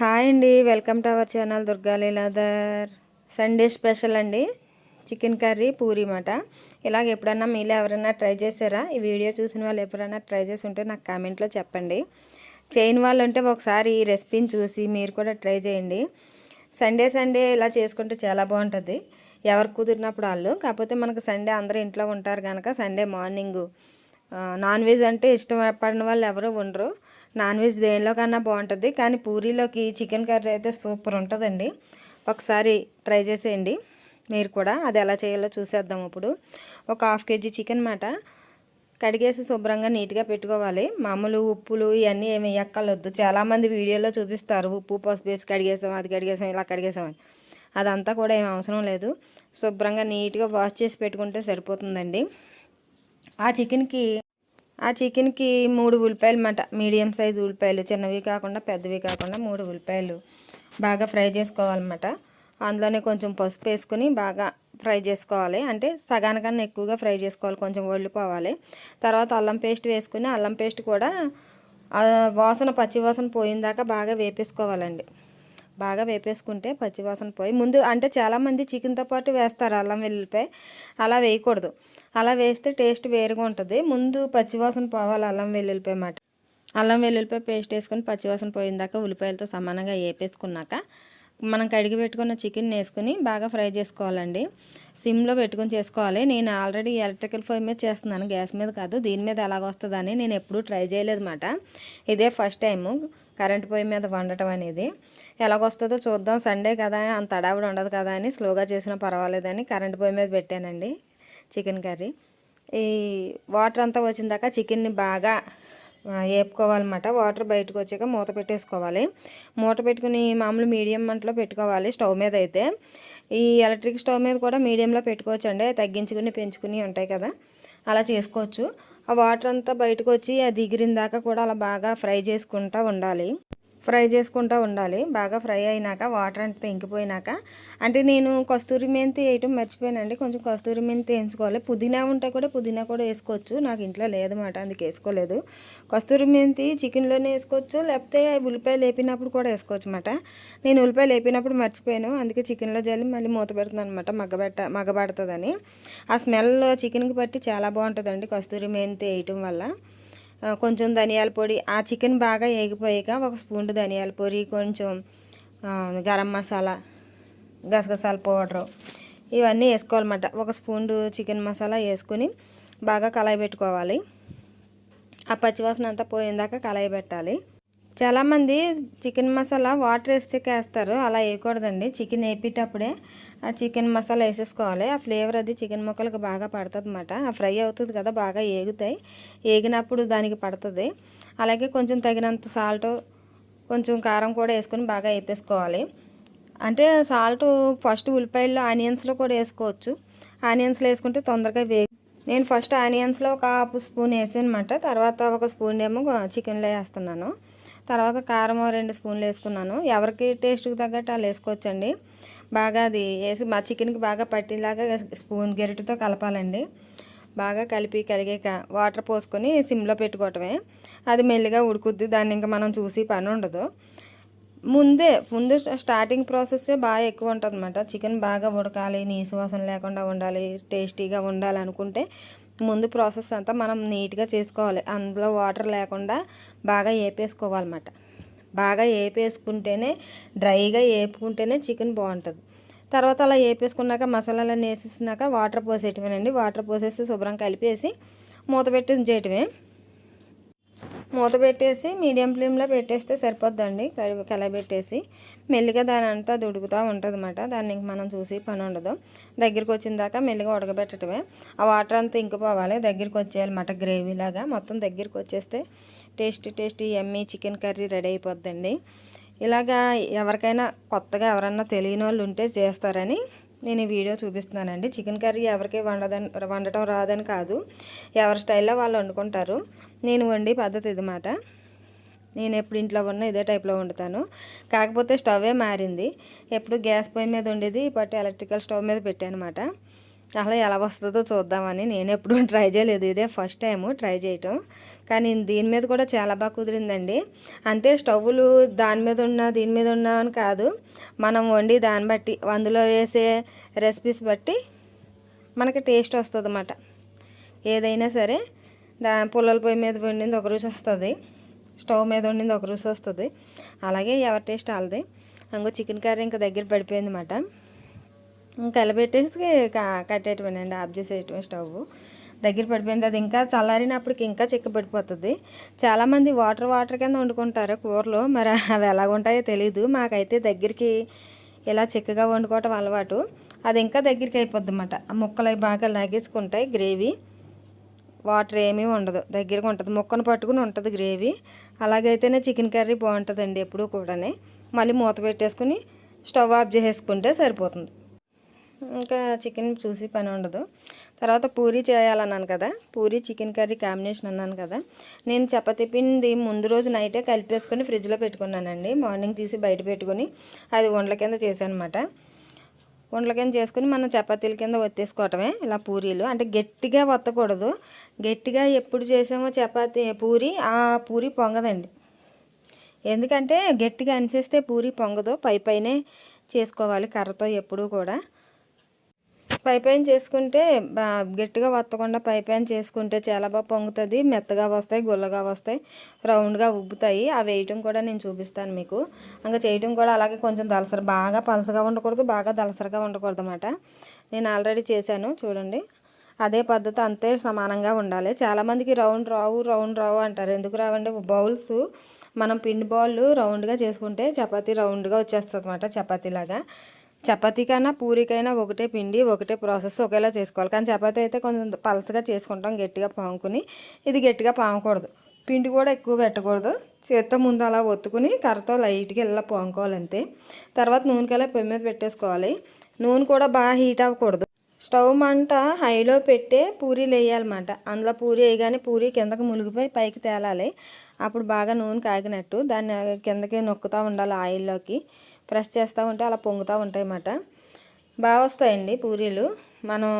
Hi అండి. Welcome to our channel Durga Leeladhar. Sunday special అండి. Chicken curry puri మాట. ఇలాగ ఎప్పుడన్నా మీలో ఎవరైనా ట్రై చేశారా? ఈ వీడియో చూసిన వాళ్ళు ఎప్పుడైనా ట్రై చేసి ఉంటే నాకు కామెంట్లో చెప్పండి. చేయని వాళ్ళు ఉంటే ఒకసారి ఈ రెసిపీని చూసి మీరు కూడా ట్రై చేయండి. సండే సండే ఇలా చేసుకుంటే చాలా బాగుంటుంది. ఎవరు కుదిరినప్పుడు వాళ్ళు. కాకపోతే మనకు సండే అందరూ ఇంట్లో ఉంటారు కనుక సండే మార్నింగ్. నాన్ వెజ్ అంటే ఇష్టపడిన వాళ్ళు ఎవరు ఉండరు. నాన్ వెజ్ దేనిలో కన్నా బాగుంటుంది. కానీ పూరీలోకి చికెన్ కర్రీ అయితే సూపర్ ఉంటుందండి. ఒకసారి ట్రై చేసేయండి. మీరు కూడా అది ఎలా చేయాలో చూసేద్దాం ఇప్పుడు. ఒక హాఫ్ కేజీ చికెన్ మాట. కడిగేసి శుభ్రంగా నీట్గా పెట్టుకోవాలి. మామూలు ఉప్పులు ఇవన్నీ ఏమి ఎక్కలొద్దు చాలామంది వీడియోలో చూపిస్తారు. ఉప్పు పసుపు వేసి కడిగేసాం అది కడిగేసాం ఇలా కడిగేసామని అదంతా కూడా ఏం అవసరం లేదు. శుభ్రంగా నీట్గా వాష్ చేసి పెట్టుకుంటే సరిపోతుందండి. ఆ చికెన్కి ఆ చికెన్కి మూడు ఉల్లిపాయలు అన్నమాట మీడియం సైజు ఉల్లిపాయలు చిన్నవి కాకుండా పెద్దవి కాకుండా మూడు ఉల్లిపాయలు బాగా ఫ్రై చేసుకోవాలన్నమాట. అందులోనే కొంచెం పసుపు వేసుకుని బాగా ఫ్రై చేసుకోవాలి. అంటే సగానికన్నా ఎక్కువగా ఫ్రై చేసుకోవాలి కొంచెం ఒళ్ళిపోవాలి. తర్వాత అల్లం పేస్ట్ వేసుకుని అల్లం పేస్ట్ కూడా వాసన పచ్చి వాసన పోయిందాకా బాగా వేపేసుకోవాలండి. బాగా వేపేసుకుంటే పచ్చివాసన పోయి ముందు అంటే చాలామంది చికెన్తో పాటు వేస్తారు అల్లం వెల్లుల్లిపాయ. అలా వేయకూడదు. అలా వేస్తే టేస్ట్ వేరుగా ఉంటుంది. ముందు పచ్చివాసన పోవాలి అల్లం వెల్లుల్లిపాయ మాట. అల్లం వెల్లుల్లిపాయ పేస్ట్ వేసుకొని పచ్చివాసన పోయిందాక ఉల్లిపాయలతో సమానంగా వేపేసుకున్నాక మనం కడిగి పెట్టుకున్న చికెన్ వేసుకుని బాగా ఫ్రై చేసుకోవాలండి. సిమ్లో పెట్టుకుని చేసుకోవాలి. నేను ఆల్రెడీ ఎలక్ట్రికల్ పొయ్యి మీద చేస్తున్నాను. గ్యాస్ మీద కాదు దీని మీద ఎలాగొస్తుందని నేను ఎప్పుడూ ట్రై చేయలేదు ఇదే ఫస్ట్ టైము. కరెంట్ పొయ్యి మీద వండటం అనేది. ఎలాగొస్తుందో చూద్దాం. సండే కదా అంత అడావిడ ఉండదు కదా అని స్లోగా చేసినా పర్వాలేదని కరెంట్ పొయ్యి మీద పెట్టానండి చికెన్ కర్రీ. ఈ వాటర్ అంతా వచ్చిన దాకా చికెన్ని బాగా వేపుకోవాలన్నమాట వాటర్ బయటకు వచ్చాక మూత పెట్టేసుకోవాలి. మూత పెట్టుకుని మామూలు మీడియం మంటలో పెట్టుకోవాలి స్టవ్ మీద అయితే. ఈ ఎలక్ట్రిక్ స్టవ్ మీద కూడా మీడియంలో పెట్టుకోవచ్చు అండి తగ్గించుకుని పెంచుకుని ఉంటాయి కదా. అలా చేసుకోవచ్చు. ఆ వాటర్ అంతా బయటకు వచ్చి అది దిగిరిన దాకా కూడా అలా బాగా ఫ్రై చేసుకుంటూ ఉండాలి. ఫ్రై చేసుకుంటూ ఉండాలి. బాగా ఫ్రై అయినాక వాటర్ అంతా ఇంకిపోయినాక. అంటే నేను కస్తూరి మెంతి వేయటం మర్చిపోయానండి. కొంచెం కస్తూరి మెంతి వేయించుకోవాలి. పుదీనా ఉంటే కూడా పుదీనా కూడా వేసుకోవచ్చు. నాకు ఇంట్లో లేదన్నమాట అందుకు వేసుకోలేదు. కస్తూరి మెంతి చికెన్లోనే వేసుకోవచ్చు. లేకపోతే ఉల్లిపాయలు లేపినప్పుడు కూడా వేసుకోవచ్చు అనమాట నేను ఉల్లిపాయలు లేపినప్పుడు మర్చిపోయాను. అందుకే చికెన్లో జల్లి మళ్ళీ మూత పెడుతుంది అనమాట మగ్గబెట్ట మగ్గబడుతుందని. ఆ స్మెల్ చికెన్కి బట్టి చాలా బాగుంటుందండి కస్తూరి మెంతి వేయటం వల్ల. కొంచెం ధనియాల పొడి ఆ చికెన్ బాగా వేగిపోయాక ఒక స్పూన్ ధనియాల పొడి కొంచెం గరం మసాలా గసగసాల పౌడరు ఇవన్నీ వేసుకోవాలన్నమాట. ఒక స్పూన్ చికెన్ మసాలా వేసుకుని బాగా కలాయి పెట్టుకోవాలి. ఆ పచ్చివాసన అంతా పోయిందాక కలాయి పెట్టాలి. చాలామంది చికెన్ మసాలా వాటర్ వేస్తే వేస్తారు అలా వేయకూడదండి. చికెన్ వేపేటప్పుడే ఆ చికెన్ మసాలా వేసేసుకోవాలి. ఆ ఫ్లేవర్ అది చికెన్ ముక్కలకు బాగా పడుతుంది అనమాట ఆ ఫ్రై అవుతుంది కదా బాగా ఏగుతాయి. ఏగినప్పుడు దానికి పడుతుంది. అలాగే కొంచెం తగినంత సాల్ట్ కొంచెం కారం కూడా వేసుకొని బాగా వేపేసుకోవాలి. అంటే సాల్ట్ ఫస్ట్ ఉల్లిపాయల్లో ఆనియన్స్లో కూడా వేసుకోవచ్చు. ఆనియన్స్లో వేసుకుంటే తొందరగా వే నేను ఫస్ట్ ఆనియన్స్లో ఒక హాఫ్ స్పూన్ వేసానమాట తర్వాత ఒక స్పూన్ ఏమో చికెన్లో వేస్తున్నాను. తర్వాత కారం రెండు స్పూన్లు వేసుకున్నాను. ఎవరికి టేస్ట్కి తగ్గట్టు వాళ్ళు వేసుకోవచ్చండి. బాగా అది వేసి మా చికెన్కి బాగా పట్టేలాగా స్పూన్ గెరిటితో కలపాలండి. బాగా కలిపి కలిగాక వాటర్ పోసుకొని సిమ్లో పెట్టుకోవటమే. అది మెల్లిగా ఉడుకుద్ది. దాన్ని ఇంకా మనం చూసి పని ఉండదు. ముందే ముందు స్టార్టింగ్ ప్రాసెస్సే బాగా ఎక్కువ ఉంటుంది అనమాట చికెన్ బాగా ఉడకాలి నీసు వాసన లేకుండా ఉండాలి టేస్టీగా ఉండాలి అనుకుంటే ముందు ప్రాసెస్ అంతా మనం నీట్గా చేసుకోవాలి. అందులో వాటర్ లేకుండా బాగా ఏపేసుకోవాలన్నమాట. బాగా వేపేసుకుంటేనే డ్రైగా వేపుకుంటేనే చికెన్ బాగుంటుంది. తర్వాత అలా వేపేసుకున్నాక మసాలాలన్నీ వేసేసినాక వాటర్ పోసేయటమేనండి. వాటర్ పోసేసి శుభ్రం కలిపేసి మూత పెట్టి ఉంచేయటమే. మూత పెట్టేసి మీడియం ఫ్లేమ్లో పెట్టేస్తే సరిపోద్దండి. కడుపు పెట్టేసి మెల్లిగా దాని అంతా దుడుకుతూ ఉంటుంది అనమాట దాన్ని ఇంక మనం చూసి పని ఉండదు. దగ్గరికి వచ్చిన దాకా మెల్లిగా ఉడకబెట్టడమే. ఆ వాటర్ అంతా ఇంకిపోవాలి దగ్గరికి వచ్చేయాలన్నమాట గ్రేవీ లాగా. మొత్తం దగ్గరికి వచ్చేస్తే tasty tasty yummy chicken curry ready అయిపోద్దండి. ఇలాగా ఎవరికైనా కొత్తగా ఎవరన్నా తెలియని వాళ్ళు ఉంటే చేస్తారని నేను ఈ వీడియో చూపిస్తున్నానండి. చికెన్ కర్రీ ఎవరికి వండదని వండటం రాదని కాదు. ఎవరి స్టైల్లో వాళ్ళు వండుకుంటారు. నేను వండి పద్ధతి ఇదన్నమాట. నేను ఎప్పుడు ఇంట్లో ఉన్న ఇదే టైప్లో వండుతాను. కాకపోతే స్టవ్వే మారింది. ఎప్పుడు గ్యాస్ పొయ్యి మీద ఉండేది ఇప్పటి ఎలక్ట్రికల్ స్టవ్ మీద పెట్టాను అసలు అలా ఎలా వస్తుందో చూద్దామని నేను ఎప్పుడూ ట్రై చేయలేదు. ఇదే ఫస్ట్ టైము ట్రై చేయటం. కానీ దీని మీద కూడా చాలా బాగా కుదిరిందండి. అంతే స్టవ్లు దాని మీద ఉన్న దీని మీద ఉన్న అని కాదు. మనం వండి దాన్ని బట్టి అందులో వేసే రెసిపీస్ బట్టి మనకి టేస్ట్ వస్తుంది అన్నమాట ఏదైనా సరే దా పుల్లల పొయ్యి మీద వండింది ఒక రుచి వస్తుంది. స్టవ్ మీద వండింది ఒక రుచి వస్తుంది. అలాగే ఎవరి టేస్ట్ వాళ్ళది. ఇంకో చికెన్ కర్రీ ఇంకా దగ్గర పడిపోయింది అన్నమాట కలబెట్టేసి కట్టేయటమేనండి ఆఫ్ చేసేయటమే స్టవ్. దగ్గర పడిపోయింది. అది ఇంకా చల్లారినప్పటికి ఇంకా చిక్క పడిపోతుంది. చాలామంది వాటర్ వాటర్ కింద వండుకుంటారు కూరలు? మరి అవి ఎలాగ ఉంటాయో తెలీదు. మాకైతే దగ్గరికి ఇలా చిక్కగా వండుకోవటం అలవాటు. అది ఇంకా దగ్గరికి అయిపోద్ది అన్నమాట ఆ ముక్కలు అవి బాగా లాగేసుకుంటాయి. గ్రేవీ వాటర్ ఏమీ ఉండదు. దగ్గరగా ఉంటుంది. ముక్కను పట్టుకుని ఉంటుంది గ్రేవీ. అలాగైతేనే చికెన్ కర్రీ బాగుంటుందండి ఎప్పుడూ కూడానే. మళ్ళీ మూత పెట్టేసుకుని స్టవ్ ఆఫ్ చేసేసుకుంటే సరిపోతుంది. ఇంకా చికెన్ చూసి పని ఉండదు. తర్వాత పూరీ చేయాలన్నాను కదా. పూరీ చికెన్ కర్రీ కాంబినేషన్ అన్నాను కదా. నేను చపాతీ పిండి ముందు రోజు నైటే కలిపేసుకొని ఫ్రిడ్జ్లో పెట్టుకున్నానండి. మార్నింగ్ తీసి బయట పెట్టుకుని అది వండ్ల కింద చేశాను అనమాట వండ్ల కింద చేసుకుని మనం చపాతీల కింద ఒత్తేసుకోవటమే ఇలా పూరీలు. అంటే గట్టిగా వత్తకూడదు గట్టిగా ఎప్పుడు చేసామో చపాతీ పూరి ఆ పూరి పొంగదండి. ఎందుకంటే గట్టిగా అనిచేస్తే పూరి పొంగదు. పై పైనే చేసుకోవాలి కర్రతో ఎప్పుడూ కూడా. పై పైన చేసుకుంటే గట్టిగా వత్తకుండా పై పైన చేసుకుంటే చాలా బాగా పొంగుతుంది. మెత్తగా వస్తాయి గుల్లగా వస్తాయి రౌండ్గా ఉబ్బుతాయి. అవి వేయటం కూడా నేను చూపిస్తాను మీకు. ఇంకా చేయటం కూడా అలాగే కొంచెం దలసర బాగా పలసగా ఉండకూడదు బాగా దలసరగా ఉండకూడదు అన్నమాట. నేను ఆల్రెడీ చేశాను చూడండి. అదే పద్ధతి అంతే సమానంగా ఉండాలి. చాలామందికి రౌండ్ రావు రౌండ్ రావు అంటారు. ఎందుకు రావండి? బౌల్స్ మనం పిండి బాల్ రౌండ్గా చేసుకుంటే చపాతీ రౌండ్గా వచ్చేస్తుంది అనమాట చపాతీలాగా. చపాతీ కన్నా పూరికైనా ఒకటే పిండి ఒకటే ప్రాసెస్ ఒకేలా చేసుకోవాలి. కానీ చపాతీ అయితే కొంచెం పలసగా చేసుకుంటాం గట్టిగా పాముకుని. ఇది గట్టిగా పామకూడదు. పిండి కూడా ఎక్కువ పెట్టకూడదు. చేత్తో ముందు అలా ఒత్తుకుని కర్రతో లైట్గా ఇలా పాముకోవాలి అంతే. తర్వాత నూనెకల్లా పొయ్యి మీద పెట్టేసుకోవాలి. నూనె కూడా బాగా హీట్ అవ్వకూడదు. స్టవ్ మంట హైలో పెట్టే పూరీలు వేయాలన్నమాట అందులో పూరి వేయగానే పూరి కిందకి మునిగిపోయి పైకి తేలాలి. అప్పుడు బాగా నూనె కాగినట్టు దాన్ని కిందకి నొక్కుతూ ఉండాలి ఆయిల్లోకి. ప్రెస్ చేస్తూ ఉంటే అలా పొంగుతూ ఉంటాయి అన్నమాట బాగా వస్తాయండి పూరీలు. మనం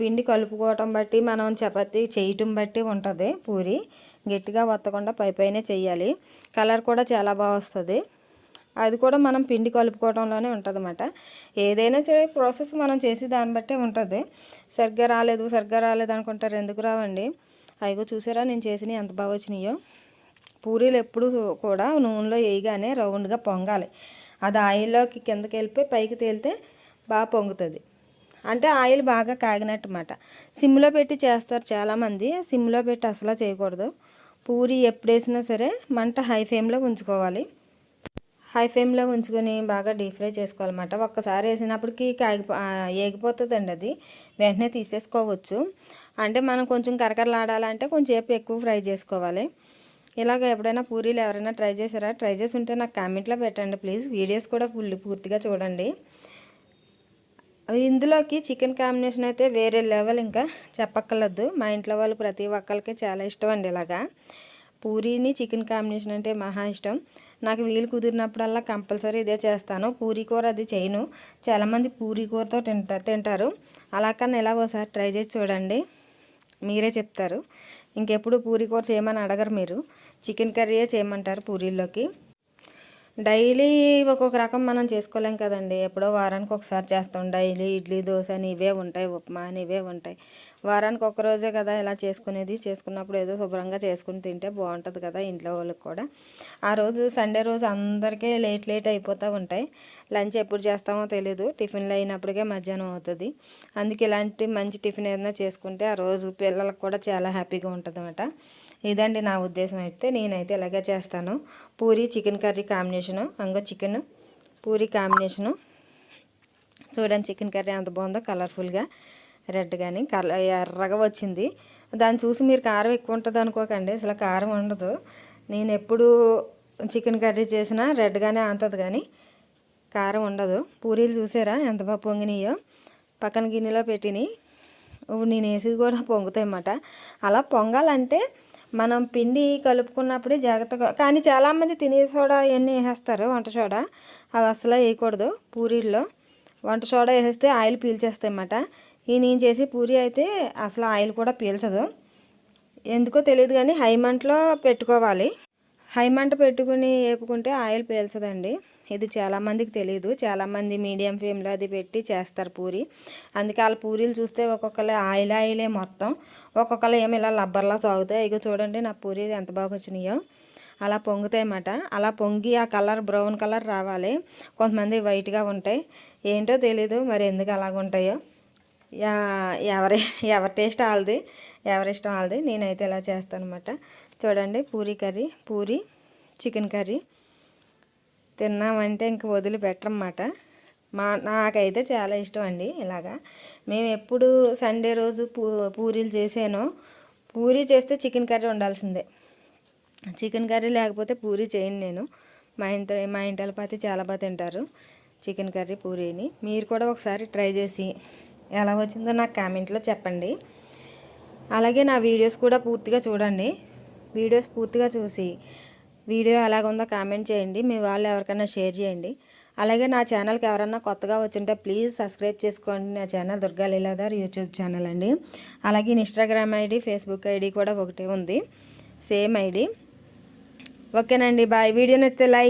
పిండి కలుపుకోవటం బట్టి మనం చపాతీ చేయటం బట్టి ఉంటుంది పూరి. గట్టిగా వత్తకుండా పై పైనే చేయాలి. కలర్ కూడా చాలా బాగా వస్తుంది. అది కూడా మనం పిండి కలుపుకోవడంలోనే ఉంటుంది ఏదైనా సరే ప్రాసెస్ మనం చేసి దాన్ని బట్టే ఉంటుంది. సరిగ్గా రాలేదు సరిగ్గా రాలేదు అనుకుంటారు ఎందుకు రావండి? అయిగో చూసారా నేను చేసినవి ఎంత బాగా వచ్చినాయో. పూరీలు ఎప్పుడు కూడా నూనెలో వేయగానే రౌండ్గా పొంగాలి. అది ఆయిల్లోకి కిందకి వెళ్ళిపోయి పైకి తేలితే బాగా పొంగుతుంది. అంటే ఆయిల్ బాగా కాగినట్టుమాట. సిమ్లో పెట్టి చేస్తారు చాలామంది. సిమ్లో పెట్టి అసలు చేయకూడదు. పూరి ఎప్పుడేసినా సరే మంట హై ఫ్లేమ్లో ఉంచుకోవాలి. హై ఫ్లేమ్లో ఉంచుకొని బాగా డీప్ ఫ్రై చేసుకోవాలన్నమాట. ఒక్కసారి వేసినప్పటికి కాగి ఏగిపోతుందండి అది. వెంటనే తీసేసుకోవచ్చు. అంటే మనం కొంచెం కరకరలాడాలంటే కొంచెం ఎక్కువ ఫ్రై చేసుకోవాలి. ఇలాగ ఎప్పుడైనా పూరీలు ఎవరైనా ట్రై చేశారా? ట్రై చేసి ఉంటే నాకు కామెంట్లో పెట్టండి ప్లీజ్. వీడియోస్ కూడా ఫుల్ పూర్తిగా చూడండి. ఇందులోకి చికెన్ కాంబినేషన్ అయితే వేరే లెవెల్ ఇంకా చెప్పక్కర్లేదు. మా ఇంట్లో వాళ్ళు ప్రతి ఒక్కరికి చాలా ఇష్టం అండి ఇలాగా. పూరీని చికెన్ కాంబినేషన్ అంటే మహా ఇష్టం. నాకు వీలు కుదిరినప్పుడల్లా కంపల్సరీ ఇదే చేస్తాను. పూరీ కూర అది చేయను. చాలామంది పూరీ కూరతో తింటా తింటారు. అలా కన్నా ఎలా ఒకసారి ట్రై చేసి చూడండి. మీరే చెప్తారు. ఇంకెప్పుడు పూరి కూర చేయమని అడగరు మీరు. చికెన్ కర్రీయే చేయమంటారు పూరీల్లోకి? డైలీ ఒక్కొక్క రకం మనం చేసుకోలేం కదండి. ఎప్పుడో వారానికి ఒకసారి చేస్తాం. డైలీ ఇడ్లీ దోశ అని ఇవే ఉంటాయి. ఉప్మా అని ఇవే ఉంటాయి. వారానికి ఒక రోజే కదా ఇలా చేసుకునేది. చేసుకున్నప్పుడు ఏదో శుభ్రంగా చేసుకుని తింటే బాగుంటుంది కదా ఇంట్లో వాళ్ళకి కూడా. ఆ రోజు సండే రోజు అందరికీ లేట్ లేట్ అయిపోతూ ఉంటాయి. లంచ్ ఎప్పుడు చేస్తామో తెలీదు. టిఫిన్లు అయినప్పటికే మధ్యాహ్నం అవుతుంది. అందుకే ఇలాంటి మంచి టిఫిన్ ఏదైనా చేసుకుంటే ఆ రోజు పిల్లలకు కూడా చాలా హ్యాపీగా ఉంటుంది ఇదండి నా ఉద్దేశం అయితే నేనైతే ఇలాగే చేస్తాను. పూరి చికెన్ కర్రీ కాంబినేషను అంగో చికెన్ పూరి కాంబినేషను. చూడండి చికెన్ కర్రీ ఎంత బాగుందో కలర్ఫుల్గా రెడ్ కానీ కల ఎర్రగా వచ్చింది. దాన్ని చూసి మీరు కారం ఎక్కువ ఉంటుంది అనుకోకండి అసలు కారం ఉండదు. నేను ఎప్పుడు చికెన్ కర్రీ చేసినా రెడ్గానే అంతది కానీ కారం ఉండదు. పూరీలు చూసారా ఎంత బాగా పొంగినాయో. పక్కన గిన్నెలో పెట్టినాయి నేను వేసేది కూడా పొంగుతాయి అన్నమాట. అలా పొంగాలంటే మనం పిండి కలుపుకున్నప్పుడే జాగ్రత్తగా కానీ చాలామంది తినే సోడా ఇవన్నీ వేసేస్తారు వంట సోడా. అవి అసలు వేయకూడదు పూరీల్లో. వంట సోడా వేసేస్తే ఆయిల్ పీల్చేస్తాయి అన్నమాట ఈ నేను చేసే పూరి అయితే అసలు ఆయిల్ కూడా పీల్చదు. ఎందుకో తెలియదు కానీ హైమంట్లో పెట్టుకోవాలి. హైమంట పెట్టుకుని వేపుకుంటే ఆయిల్ పీల్చదండి. ఇది చాలామందికి తెలియదు చాలామంది మీడియం ఫ్లేమ్లో అది పెట్టి చేస్తారు పూరి. అందుకే వాళ్ళ పూరీలు చూస్తే ఒక్కొక్కరు ఆయిల్ ఆయిలే మొత్తం. ఒక్కొక్కరు ఏమి ఇలా లబ్బర్లా సాగుతాయి. ఇక చూడండి నా పూరి ఎంత బాగా వచ్చినాయో. అలా పొంగుతాయి అన్నమాట. అలా పొంగి ఆ కలర్ బ్రౌన్ కలర్ రావాలి. కొంతమంది వైట్గా ఉంటాయి. ఏంటో తెలీదు. మరి ఎందుకు అలాగ ఉంటాయో. ఎవరి ఎవరి టేస్ట్ వాళ్ళది. ఎవరి ఇష్టం వాళ్ళది. నేనైతే ఇలా చేస్తాను అనమాట చూడండి puri curry. Puri chicken curry. తిన్నామంటే ఇంక వదిలిపెట్టరన్నమాట. మా నాకైతే చాలా ఇష్టం అండి ఇలాగా. మేము ఎప్పుడు సండే రోజు పూ పూరీలు చేసానో పూరీ చేస్తే చికెన్ కర్రీ ఉండాల్సిందే చికెన్ కర్రీ లేకపోతే పూరీ చేయను నేను. మా ఇంత మా ఇంటి వాళ్ళపతి చాలా బాగా తింటారు చికెన్ కర్రీ పూరీని. మీరు కూడా ఒకసారి ట్రై చేసి ఎలా వచ్చిందో నాకు కామెంట్లో చెప్పండి. అలాగే నా వీడియోస్ కూడా పూర్తిగా చూడండి. వీడియోస్ పూర్తిగా చూసి వీడియో ఎలాగుందో కామెంట్ చేయండి. మీ వాళ్ళు ఎవరికైనా షేర్ చేయండి. అలాగే నా ఛానల్కి ఎవరన్నా కొత్తగా వచ్చింటే ప్లీజ్ సబ్స్క్రైబ్ చేసుకోండి. నా channel Durga Leeladhar YouTube channel అండి. అలాగే ఇన్స్టాగ్రామ్ ఐడి ఫేస్బుక్ ఐడి కూడా ఒకటే ఉంది. Same ID. ఓకేనండి. బాయ్. వీడియో నచ్చితే లైక్